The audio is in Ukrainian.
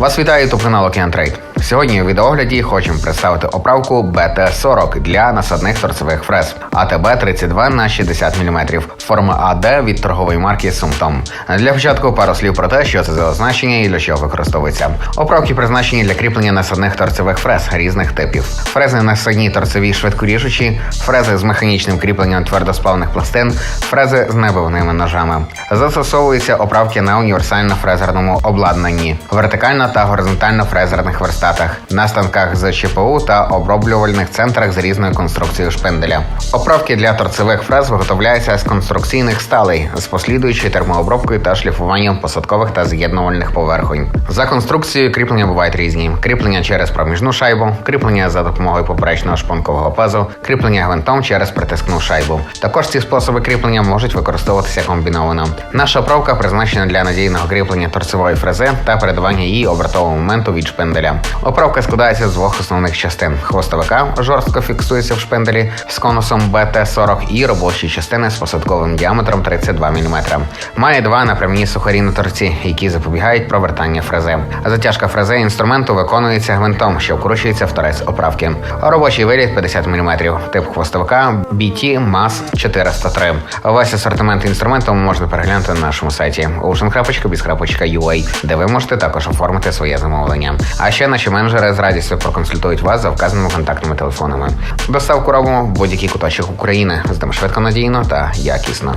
Вас вітає топ-канал Океан Трейд. Сьогодні у відеогляді хочемо представити оправку BT40 для насадних торцевих фрез АТБ 32 на 60 мм форми АД від торгової марки Сумтом. Для початку пару слів про те, що це за означення і для чого використовується. Оправки призначені для кріплення насадних торцевих фрез різних типів. Фрези насадні торцеві швидкоріжучі, фрези з механічним кріпленням твердосплавних пластин, фрези з небивними ножами. Застосовуються оправки на універсально-фрезерному обладнанні, вертикально та горизонтально фрезерних верстатах, на станках з ЧПУ та оброблювальних центрах з різною конструкцією шпинделя. Оправки для торцевих фрез виготовляються з конструкційних сталей з послідуючою термообробкою та шліфуванням посадкових та з'єднувальних поверхонь. За конструкцією кріплення бувають різні: кріплення через проміжну шайбу, кріплення за допомогою поперечного шпонкового пазу, кріплення гвинтом через притискну шайбу. Також ці способи кріплення можуть використовуватися комбіновано. Наша оправка призначена для надійного кріплення торцевої фрези та передавання її обертового моменту від шпинделя. Оправка складається з двох основних частин: хвостовика жорстко фіксується в шпинделі з конусом BT40 і робочі частини з посадковим діаметром 32 мм. Має два напрямні сухарі на торці, які запобігають провертання фрези. Затяжка фрези інструменту виконується гвинтом, що вкручується в торець оправки. Робочий виліт 50 мм. Тип хвостовика BT MAS 403. Весь асортимент інструменту можна переглянути на нашому сайті ocean.biz.ua, де ви можете також оформити своє замовлення. А ще наші менеджери з радістю проконсультують вас за вказаними контактними телефонами. Доставку робимо в будь-який куточок України. Здам швидко надійно та якісно.